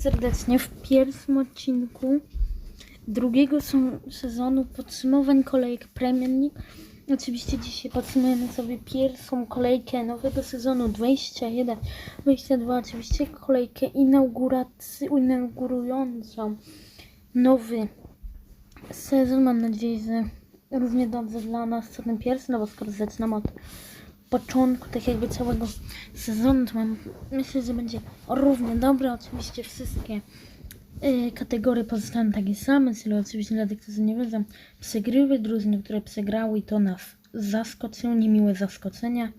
serdecznie w pierwszym odcinku drugiego sezonu podsumowań kolejek Premier League. Oczywiście dzisiaj podsumujemy sobie pierwszą kolejkę nowego sezonu 21, 22, oczywiście kolejkę inaugurującą nowy sezon. Mam nadzieję, że równie dobrze dla nas co ten pierwszy, no bo skoro zaczynam od początku tak jakby całego sezonu, to mam, myślę, że będzie równie dobre. Oczywiście wszystkie y, kategorie pozostaną takie same, czyli oczywiście dla tych, którzy nie wiedzą, przegrywy, drużyny, które przegrały i to nas zaskoczyło, niemiłe zaskoczenia.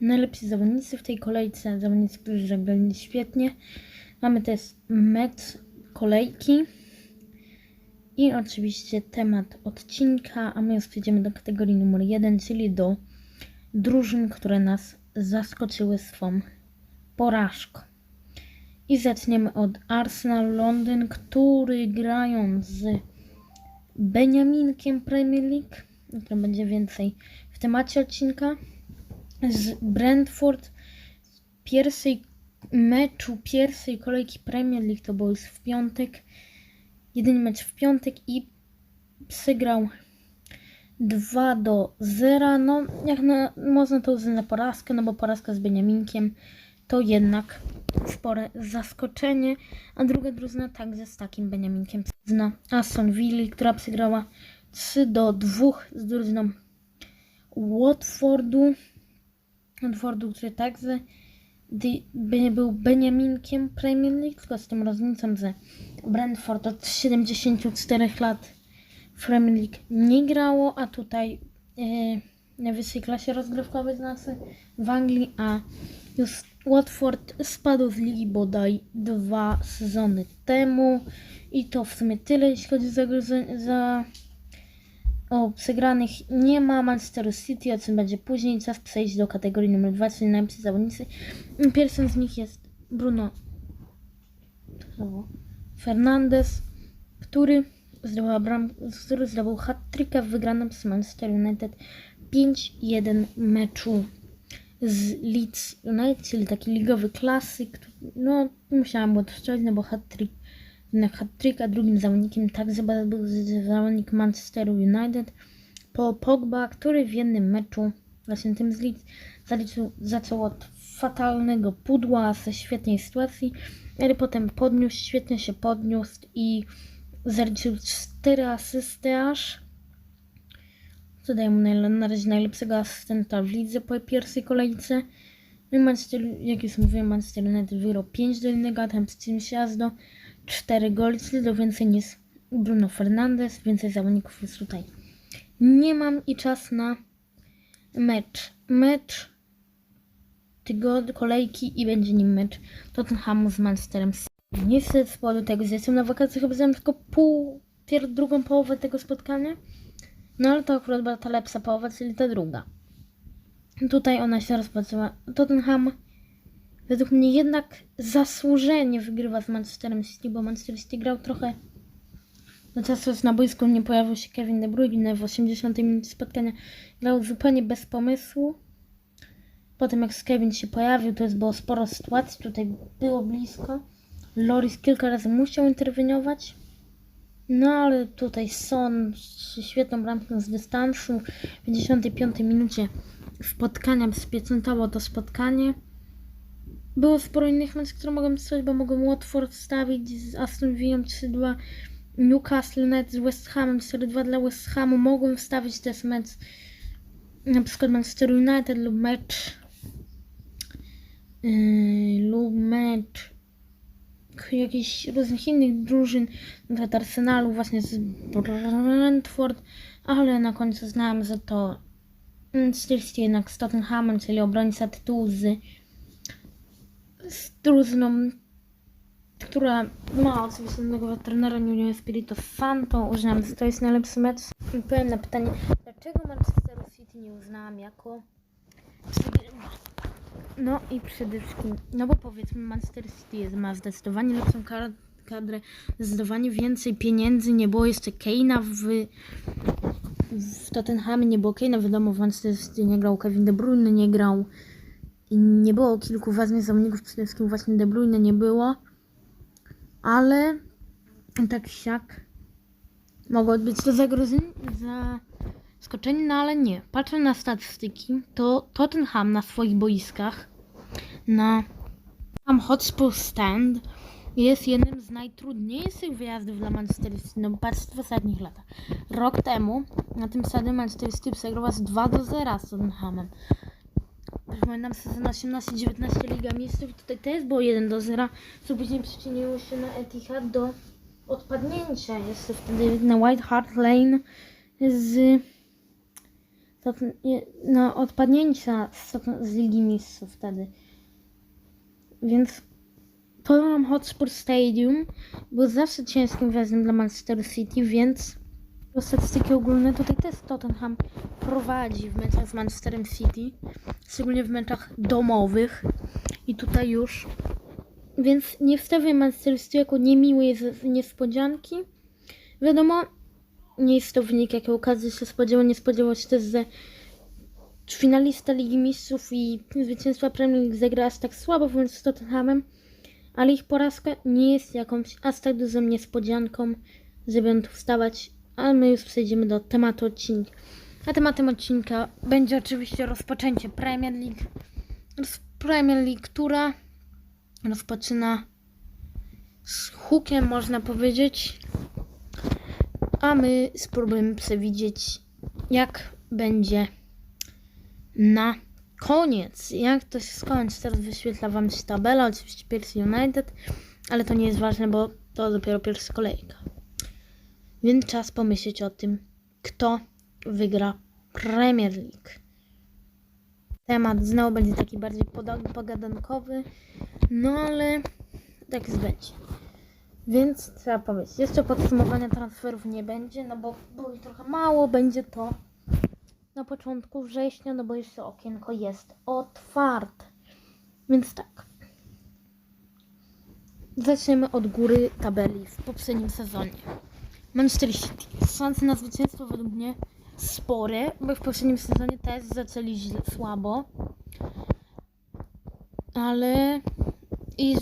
Najlepsi zawodnicy w tej kolejce, zawodnicy, którzy zagrali świetnie. Mamy też mecz kolejki i oczywiście temat odcinka, a my już przejdziemy do kategorii numer jeden, czyli do drużyn, które nas zaskoczyły swą porażką. I zaczniemy od Arsenal Londyn, który grają z Beniaminkiem Premier League, o którym będzie więcej w temacie odcinka, z Brentford w pierwszej meczu pierwszej kolejki Premier League, to był już w piątek, jedyny mecz w piątek i przegrał 2 do 0. No, jak na, można to uznać za porażkę, no bo porażka z Beniaminkiem to jednak spore zaskoczenie. A druga drużyna także z takim Beniaminkiem. Zna Aston Villa, która przegrała 3 do 2 z drużyną Watfordu. Watfordu, który także był Beniaminkiem Premier League, tylko z tym różnicą, że Brentford od 74 lat Premier League nie grało, a tutaj e, na wyższej klasie rozgrywkowej znaczy w Anglii, a już Watford spadł z ligi bodaj dwa sezony temu i to w sumie tyle, jeśli chodzi za, za o przegranych nie ma Manchester City, o czym będzie później. Czas przejść do kategorii numer 2, czyli najlepsi zawodnicy. Pierwszym z nich jest Bruno Fernandes, który zdobył, bram, który zdobył hat-tricka w wygranym z Manchester United 5-1 meczu z Leeds United, czyli taki ligowy klasyk. No, musiałam było to no bo hat-trick na hat-trick, a drugim zawodnikiem także był zawodnik Manchester United Paul Pogba, który w jednym meczu, właśnie tym z Leeds, zaliczył, zaczął od fatalnego pudła ze świetnej sytuacji, ale potem podniósł, świetnie się podniósł i zaliczył 4 asysty aż. Co daje mu na razie najlepszego asystenta w lidze po pierwszej kolejce. No i Manchester, jak już mówiłem, Manchester United wygrał 5 do 1, a tam z do 4 goli, czyli do więcej niż Bruno Fernandes, więcej zawodników jest tutaj. Nie mam i czas na mecz. Mecz tygodnia, kolejki i będzie nim mecz Tottenhamu z Manchesterem Niestety z powodu tego, że jestem na wakacjach, obejrzałem tylko pół, pier, drugą połowę tego spotkania. No ale to akurat była ta lepsza połowa, czyli ta druga. Tutaj ona się rozpoczęła. Tottenham według mnie jednak zasłużenie wygrywa z Manchesterem City, bo Manchester City grał trochę do czasu, na boisku nie pojawił się Kevin De Bruyne w 80 minucie spotkania. Grał zupełnie bez pomysłu. Potem jak Kevin się pojawił, to jest było sporo sytuacji, tutaj było blisko. Loris kilka razy musiał interweniować. No ale tutaj Son świetną bramką z dystansu w 55 minucie spotkania spieczętało to spotkanie. Było sporo innych meczów, które mogłem strzelić, bo mogłem Watford stawić z Aston Villą 3-2, Newcastle United z West Hamem 4-2 dla West Hamu. Mogłem wstawić też mecz na przykład Manchester United lub mecz yy, lub mecz jakichś różnych innych drużyn, na przykład Arsenalu właśnie z Brentford, ale na końcu znałem, że to Chelsea jednak z Tottenhamem, czyli obrońca tytułu z, z drużyną, która ma oczywiście nowego trenera Nuno Espirito Santo. Uznam, że to jest najlepszy mecz. I Powiem na pytanie, dlaczego Manchester City nie uznałam jako? No i przede wszystkim, no bo powiedzmy Manchester City jest, ma zdecydowanie lepszą kadrę, zdecydowanie więcej pieniędzy, nie było jeszcze Keina w, w Tottenhamie, nie było Keina, wiadomo w Manchester City nie grał Kevin De Bruyne, nie grał i nie było kilku ważnych zawodników, przede wszystkim właśnie De Bruyne nie było. ale tak siak mogło być to zagrożenie, zaskoczenie, no ale nie. Patrzę na statystyki, to Tottenham na swoich boiskach na Tottenham Hotspur Stand jest jednym z najtrudniejszych wyjazdów dla Manchester City, no bo patrzcie w ostatnich latach. Rok temu na tym stadionie Manchester City przegrała z 2 do 0 z Tottenhamem. Pamiętam sezon 18-19 Liga Mistrzów, tutaj też było 1 do 0, co później przyczyniło się na Etihad do odpadnięcia. Jest wtedy na White Hart Lane z no, odpadnięcia z, Ligi Mistrzów wtedy. Więc Tottenham Hotspur Stadium był zawsze ciężkim wyjazdem dla Manchester City, więc statystyki ogólne tutaj też Tottenham prowadzi w meczach z Manchesterem City, szczególnie w meczach domowych i tutaj już więc nie wstawiam Manchester City jako niemiłej niespodzianki. Wiadomo, nie jest to wynik, jakiego każdy się spodziewał. Nie spodziewał się też, że finalista Ligi Mistrzów i zwycięstwa Premier League zagra aż tak słabo wręcz z Tottenhamem, ale ich porażka nie jest jakąś aż tak dużą niespodzianką, żeby on tu wstawać, ale my już przejdziemy do tematu odcinka. A tematem odcinka będzie oczywiście rozpoczęcie Premier League. Premier League, która rozpoczyna z hukiem, można powiedzieć. A my spróbujemy przewidzieć, jak będzie na koniec. Jak to się skończy. Teraz wyświetla Wam się tabela, oczywiście pierwszy United, ale to nie jest ważne, bo to dopiero pierwsza kolejka. Więc czas pomyśleć o tym, kto wygra Premier League. Temat znowu będzie taki bardziej pogadankowy, no ale tak już będzie. Więc trzeba powiedzieć, jeszcze podsumowania transferów nie będzie, no bo było ich trochę mało, będzie to na początku września, no bo jeszcze okienko jest otwarte. Więc tak. Zaczniemy od góry tabeli w poprzednim sezonie. Manchester City. Szanse na zwycięstwo według mnie spore, bo w poprzednim sezonie też zaczęli źle, słabo. Ale i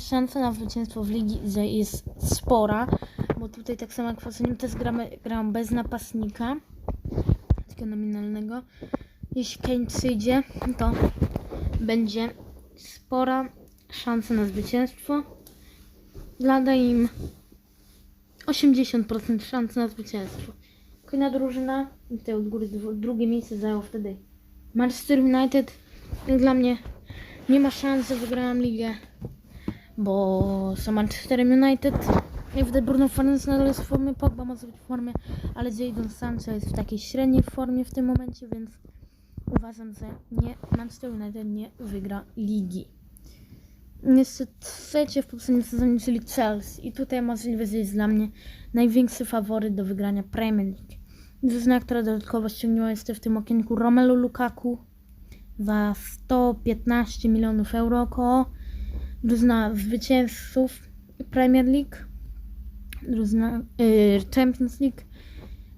szansa na zwycięstwo w ligi jest spora, bo tutaj tak samo jak w poprzednim też gramy, gram bez napastnika, takiego nominalnego. Jeśli Kane przyjdzie, to będzie spora szansa na zwycięstwo. Lada im 80% szans na zwycięstwo. Kolejna drużyna, tutaj od góry drugie miejsce zajął wtedy Manchester United. Dla mnie nie ma szans, że wygrałam ligę, bo są Manchesterem United. Jak widać Bruno Fernandes nadal jest w formie, Pogba może być w formie, ale Jadon Sancho jest w takiej średniej formie w tym momencie, więc uważam, że nie, Manchester United nie wygra ligi. Jeszcze trzecie w poprzednim sezonie, czyli Chelsea. I tutaj możliwe, że jest dla mnie największy faworyt do wygrania Premier League. Drużyna, która dodatkowo ściągnęła jeszcze w tym okienku Romelu Lukaku za 115 milionów euro około. Drużyna zwycięzców Premier League. Drużyna yy, Champions League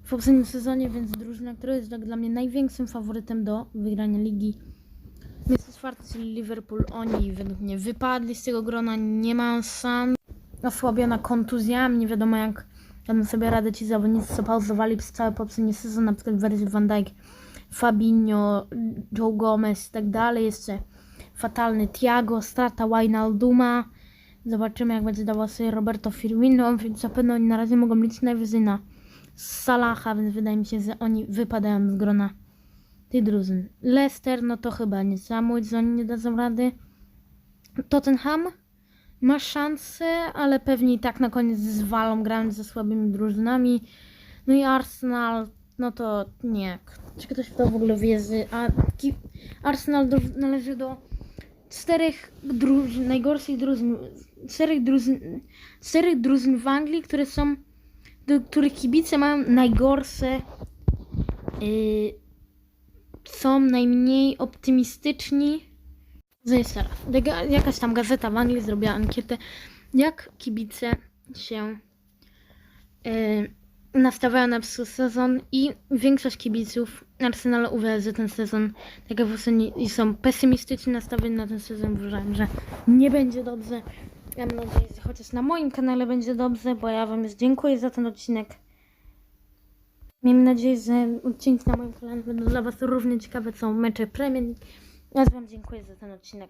w poprzednim sezonie, więc drużyna, która jest tak dla mnie największym faworytem do wygrania ligi. Miejsce czwarte, czyli Liverpool, oni według mnie wypadli z tego grona, nie mają szans. Osłabiona kontuzjami, nie wiadomo jak dadzą sobie radę ci zawodnicy, co pauzowali przez cały poprzedni sezon, na przykład Virgil van Dijk, Fabinho, Joe Gomez i tak dalej. Jeszcze fatalny Thiago, strata Wijnalduma. Zobaczymy jak będzie dawał sobie Roberto Firmino, więc zapewne oni na razie mogą liczyć najwyżej na Salaha, więc wydaje mi się, że oni wypadają z grona tej drużyny. Leicester, no to chyba nie trzeba że oni nie dadzą rady. Tottenham ma szansę, ale pewnie i tak na koniec zwalą grając ze słabymi drużynami. No i Arsenal, no to nie. Czy ktoś w to w ogóle wierzy? A Arsenal do, należy do czterech drużyn, najgorszych drużyn, czterech drużyn, czterech drużyn w Anglii, które są, do których kibice mają najgorsze yy, są najmniej optymistyczni. Lega- Jakaś tam gazeta w Anglii zrobiła ankietę, jak kibice się yy, nastawiają na sezon i większość kibiców Arsenalu uważa, że ten sezon, tak jak i są pesymistycznie nastawieni na ten sezon, uważają, że nie będzie dobrze. Mam nadzieję, że chociaż na moim kanale będzie dobrze, bo ja Wam już dziękuję za ten odcinek. Miejmy nadzieję, że odcinki na moim kanale będą dla Was równie ciekawe co mecze Premier League. Ja Wam dziękuję za ten odcinek.